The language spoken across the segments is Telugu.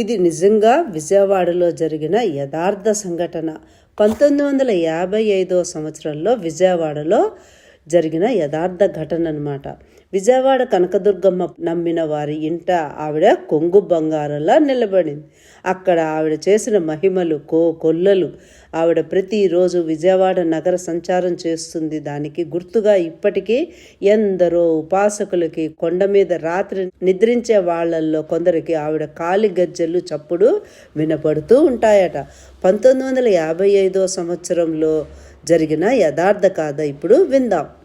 ఇది నిజంగా విజయవాడలో జరిగిన యథార్థ సంఘటన. పంతొమ్మిది వందల యాభై ఐదో సంవత్సరంలో విజయవాడలో జరిగిన యథార్థ ఘటన అనమాట విజయవాడ కనకదుర్గమ్మ నమ్మిన వారి ఇంట ఆవిడ కొంగు బంగారంలా నిలబడింది. అక్కడ ఆవిడ చేసిన మహిమలు కో కొల్లలు ఆవిడ ప్రతిరోజు విజయవాడ నగర సంచారం చేస్తుంది. దానికి గుర్తుగా ఇప్పటికీ ఎందరో ఉపాసకులకి కొండ మీద రాత్రి నిద్రించే వాళ్ళల్లో కొందరికి ఆవిడ కాలి గజ్జలు చప్పుడు వినపడుతూ ఉంటాయట. పంతొమ్మిది వందల యాభై ఐదో సంవత్సరంలో జరిగిన యథార్థ కాథ ఇప్పుడు విందాం.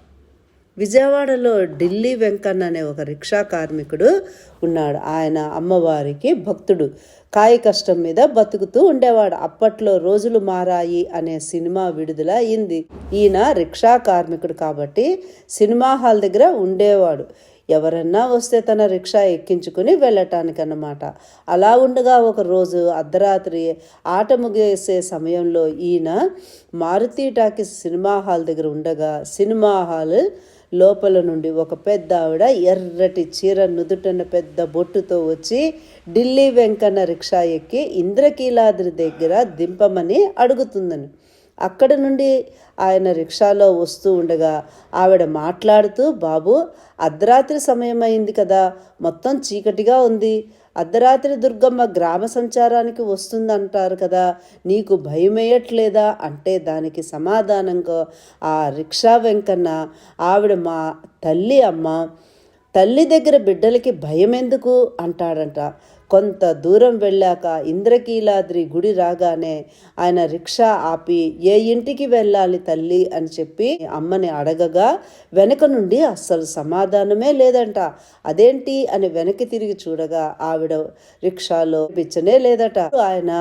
విజయవాడలో ఢిల్లీ వెంకన్న అనే ఒక రిక్షా కార్మికుడు ఉన్నాడు. ఆయన అమ్మవారికి భక్తుడు. కాయ కష్టం మీద బతుకుతూ ఉండేవాడు. అప్పట్లో రోజులు మారాయి అనే సినిమా విడుదల అయింది. ఈయన రిక్షా కార్మికుడు కాబట్టి సినిమా హాల్ దగ్గర ఉండేవాడు. ఎవరన్నా వస్తే తన రిక్షా ఎక్కించుకుని వెళ్ళటానికన్నమాట. అలా ఉండగా ఒకరోజు అర్ధరాత్రి ఆట ముగిసే సమయంలో ఈయన మారుతి టాకీస్ సినిమా హాల్ దగ్గర ఉండగా సినిమా హాల్ లోపల నుండి ఒక పెద్ద ఆవిడ ఎర్రటి చీర నుదుటన పెద్ద బొట్టుతో వచ్చి ఢిల్లీ వెంకన్న రిక్షా ఎక్కి ఇంద్రకీలాద్రి దగ్గర దింపమని అడుగుతుందని. అక్కడ నుండి ఆయన రిక్షాలో వస్తూ ఉండగా ఆవిడ మాట్లాడుతూ బాబు అర్ధరాత్రి సమయం అయింది కదా మొత్తం చీకటిగా ఉంది. అర్ధరాత్రి దుర్గమ్మ గ్రామ సంచారానికి వస్తుందంటారు కదా నీకు భయమేయట్లేదా? అంటే దానికి సమాధానంగా ఆ రిక్షా వెంకన్న ఆవిడ మా తల్లి అమ్మ తల్లి దగ్గర బిడ్డలకి భయం ఎందుకు అంటాడంట. కొంత దూరం వెళ్ళాక ఇంద్రకీలాద్రి గుడి రాగానే ఆయన రిక్షా ఆపి ఏ ఇంటికి వెళ్ళాలి తల్లి అని చెప్పి అమ్మని అడగగా వెనక నుండి అస్సలు సమాధానమే లేదంట. అదేంటి అని వెనక్కి తిరిగి చూడగా ఆవిడ రిక్షాలో పిచ్చనే లేదట. ఆయన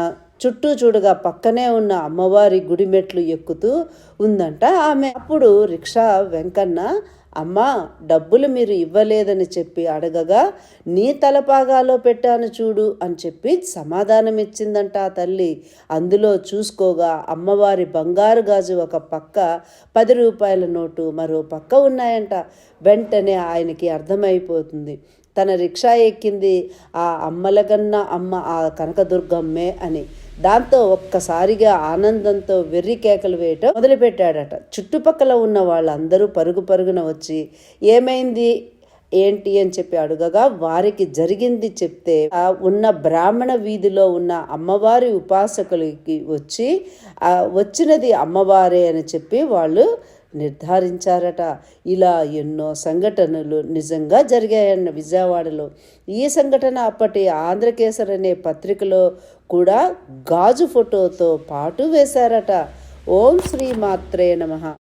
చుట్టూ చూడగా పక్కనే ఉన్న అమ్మవారి గుడి మెట్లు ఎక్కుతూ ఉందంట ఆమె. అప్పుడు రిక్షా వెంకన్న అమ్మా డబ్బులు మీరు ఇవ్వలేదని చెప్పి అడగగా నీ తలపాగాలో పెట్టాను చూడు అని చెప్పి సమాధానం ఇచ్చిందంట ఆ తల్లి. అందులో చూసుకోగా అమ్మవారి బంగారు గాజు ఒక పక్క పది రూపాయల నోటు మరో పక్క ఉన్నాయంట. వెంటనే ఆయనకి అర్థమైపోతుంది. తన రిక్షా ఎక్కింది ఆ అమ్మలకన్నా అమ్మ ఆ కనకదుర్గమ్మే అని. దాంతో ఒక్కసారిగా ఆనందంతో వెర్రి కేకలు వేయటం మొదలుపెట్టాడట. చుట్టుపక్కల ఉన్న వాళ్ళందరూ పరుగు పరుగున వచ్చి ఏమైంది? ఏంటి? అని చెప్పి అడుగగా వారికి జరిగింది చెప్తే ఆ ఉన్న బ్రాహ్మణ వీధిలో ఉన్న అమ్మవారి ఉపాసకులకి వచ్చి వచ్చినది అమ్మవారే అని చెప్పి వాళ్ళు నిర్ధారించారట. ఇలా ఎన్నో సంఘటనలు నిజంగా జరిగాయన్న విజయవాడలో. ఈ సంఘటన అప్పటి ఆంధ్రకేసర్ అనే పత్రికలో కూడా గాజు ఫోటోతో పాటు వేశారట. ఓం శ్రీ మాత్రే నమ.